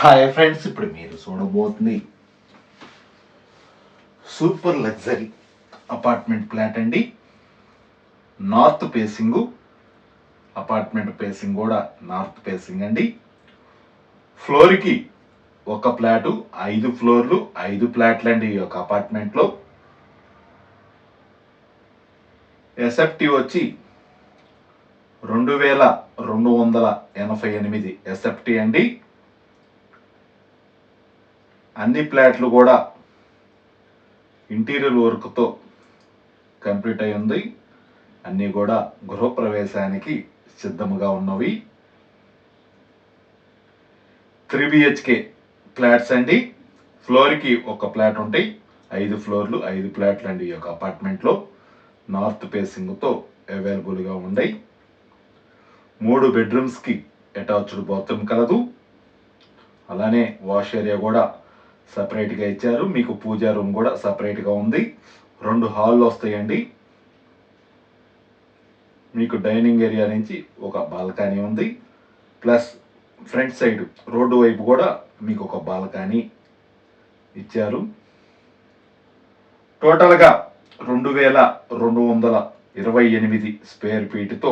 Hi friends ఇప్పుడు మీరు చూడబోతుంది సూపర్ లగ్జరీ అపార్ట్మెంట్ ప్లాట్ అండి. నార్త్ ఫేసింగ్ అపార్ట్మెంట్ ఫేసింగ్ కూడా నార్త్ ఫేసింగ్ అండి. ఫ్లోర్కి ఒక ఫ్లాటు ఐదు ఫ్లోర్లు ఐదు ఫ్లాట్లు అండి ఈ యొక్క అపార్ట్మెంట్లో. ఎస్ఎఫ్టీ వచ్చి రెండు వేల రెండు వందల ఎనభై ఎనిమిది ఎస్ఎఫ్టీ అండి. అన్ని ప్లాట్లు కూడా ఇంటీరియర్ వర్క్తో కంప్లీట్ అయి ఉంది. అన్నీ కూడా గృహప్రవేశానికి సిద్ధముగా ఉన్నవి. త్రీ బిహెచ్కే ఫ్లాట్స్ అండి. ఫ్లోర్కి ఒక ఫ్లాట్ ఉంటాయి ఐదు ఫ్లోర్లు ఐదు ఫ్లాట్లు అండి ఈ యొక్క అపార్ట్మెంట్లో. నార్త్ ఫేసింగ్తో అవైలబుల్గా ఉన్నాయి. మూడు బెడ్రూమ్స్కి అటాచ్డ్ బాత్రూమ్ కలదు. అలానే వాష్ ఏరియా కూడా సపరేట్గా ఇచ్చారు. మీకు పూజా రూమ్ కూడా సపరేట్గా ఉంది. రెండు హాల్లు వస్తాయండి. మీకు డైనింగ్ ఏరియా నుంచి ఒక బాల్కనీ ఉంది. ప్లస్ ఫ్రంట్ సైడ్ రోడ్డు వైపు కూడా మీకు ఒక బాల్కనీ ఇచ్చారు. టోటల్గా రెండు వేల రెండు వందల ఇరవై ఎనిమిది స్క్వేర్ ఫీట్తో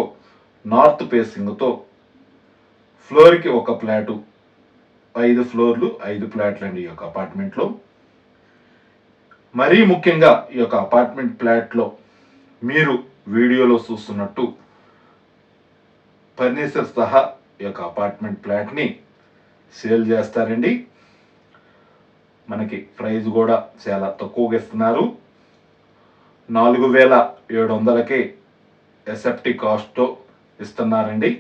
నార్త్ ఫేసింగ్తో ఫ్లోర్కి ఒక ఫ్లాటు ఐదు ఫ్లోర్లు ఐదు ఫ్లాట్లు అండి ఈ యొక్క అపార్ట్మెంట్లో. మరీ ముఖ్యంగా ఈ యొక్క అపార్ట్మెంట్ ఫ్లాట్లో మీరు వీడియోలో చూస్తున్నట్టు ఫర్నిచర్ సహా ఈ యొక్క అపార్ట్మెంట్ ఫ్లాట్ని సేల్ చేస్తారండి. మనకి ప్రైస్ కూడా చాలా తక్కువగా ఇస్తున్నారు. నాలుగు వేల ఏడు వందలకే ఎసెప్టి కాస్ట్తో ఇస్తున్నారండి.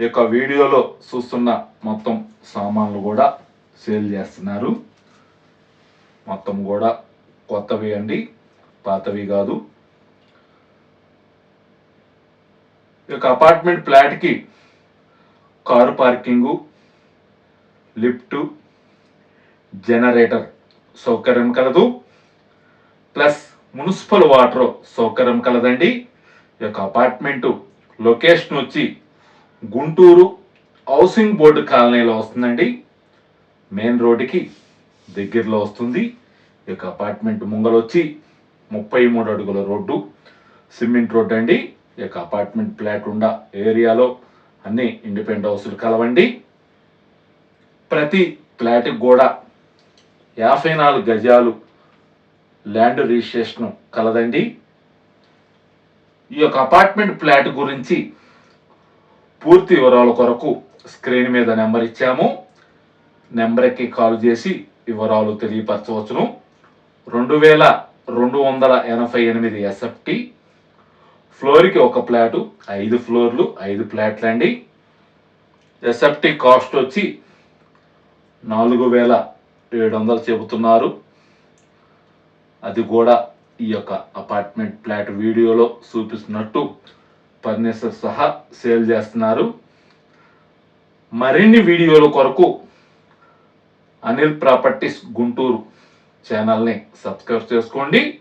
ఈ యొక్క వీడియోలో చూస్తున్న మొత్తం సామాన్లు కూడా సేల్ చేస్తున్నారు. మొత్తం కూడా కొత్తవి అండి పాతవి కాదు. ఈ యొక్క అపార్ట్మెంట్ ఫ్లాట్కి కారు పార్కింగు లిఫ్టు జనరేటర్ సౌకర్యం కలదు. ప్లస్ మున్సిపల్ వాటర్ సౌకర్యం కలదండి. ఈ యొక్క అపార్ట్మెంటు లొకేషన్ వచ్చి గుంటూరు హౌసింగ్ బోర్డు కాలనీలో వస్తుందండి. మెయిన్ రోడ్డుకి దగ్గరలో వస్తుంది. ఈ యొక్క అపార్ట్మెంట్ ముంగలొచ్చి ముప్పై మూడు అడుగుల రోడ్డు సిమెంట్ రోడ్డు అండి. ఈ యొక్క అపార్ట్మెంట్ ఫ్లాట్ ఉన్న ఏరియాలో అన్ని ఇండిపెండెంట్ హౌసులు కలవండి. ప్రతి ఫ్లాట్కి కూడా యాభై నాలుగు గజాలు ల్యాండ్ రిజిస్ట్రేషన్ కలదండి. ఈ యొక్క అపార్ట్మెంట్ ఫ్లాట్ గురించి పూర్తి వివరాల కొరకు స్క్రీన్ మీద నెంబర్ ఇచ్చాము. నెంబర్కి కాల్ చేసి వివరాలు తెలియపరచవచ్చును. రెండు వేల రెండు వందల ఎనభై ఎనిమిది ఎస్ఎఫ్టి ఫ్లోర్కి ఒక ప్లాటు ఐదు ఫ్లోర్లు ఐదు ఫ్లాట్లు అండి. ఎస్ఎఫ్టి కాస్ట్ వచ్చి నాలుగు వేల ఏడు వందలు చెబుతున్నారు. అది కూడా ఈ యొక్క అపార్ట్మెంట్ ఫ్లాట్ వీడియోలో చూపిస్తున్నట్టు ఫర్నిచర్ సహా సేల్ చేస్తున్నారు. మరిన్ని వీడియోల కొరకు అనిల్ ప్రాపర్టీస్ గుంటూరు ఛానల్ని సబ్స్క్రైబ్ చేసుకోండి.